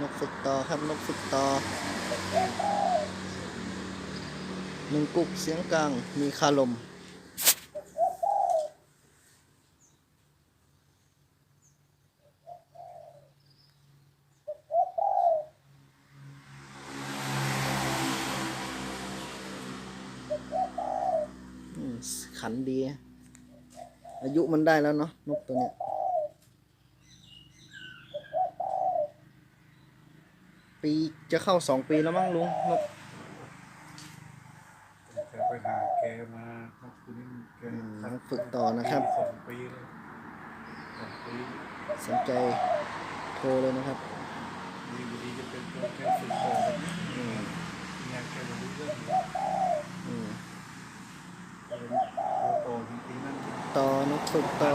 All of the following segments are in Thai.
นกฝึกต่อครับนกฝึกต่อหนึ่งกุกเสียงกลางมีคาลมขันดี อายุมันได้แล้วเนาะนกตัวเนี้ย ปีจะเข้าสองปีแล้วมั้งลุงนกจะไปหาแกมาเมื่อคืนนี้แกอืมนกฝึกต่อนะครับ สองปีแล้วสองปีสนใจโทรเลยนะครับดีดีจะเป็นตัวแค่ฝึกต่อแบบนี้อืมงานแกไม่รู้เรื่องเลยอืมเป็นตัวโตจริงๆนั่นต่อนกฝึกต่อ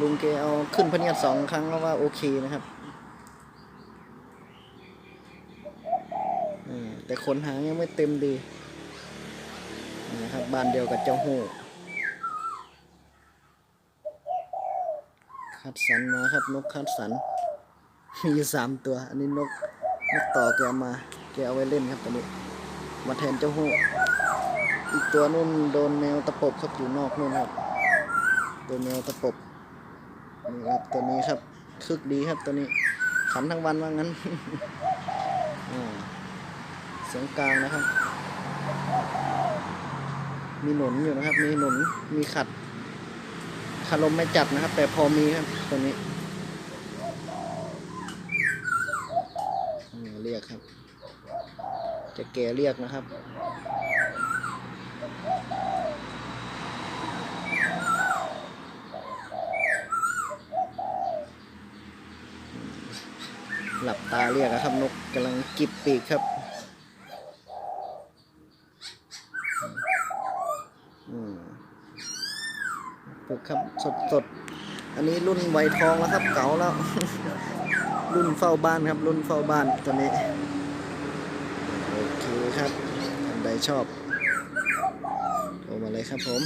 ลุงแกเอาขึ้นพะเนียดสองครั้งแล้วว่าโอเคนะครับอืม แต่ขนหางยังไม่เต็มดีนี่นะครับบ้านเดียวกับเจ้าหูคัดสรรมาครับนกคัดสรรมีสามตัว อันนี้นกนกต่อแกมาแกเอาไว้เล่นครับตัวนี้ มาแทนเจ้าหูอีกตัวนู่นโดนแนวตะปบครับอยู่นอกนู่นครับโดนแนวตะปบนี่ครับตัวนี้ครับคึกดีครับตัวนี้ขันทั้งวันว่างั้นอ่า สียงกลางนะครับ มีหนุนอยู่นะครับ มีหนุนมีขัดคารมไม่จัดนะครับ แต่พอมีครับตัวนี้เรียกครับ จะแก่เรียกนะครับหลับตาเรียกอะครับ นกกำลังกิบปีกครับ อืม ปลูกครับสดสดอันนี้รุ่นไวทองแล้วครับ เก่าแล้ว รุ่นเฝ้าบ้านครับ รุ่นเฝ้าบ้านตัวนี้ โอเคครับท่านใดชอบโทรมาเลยครับผม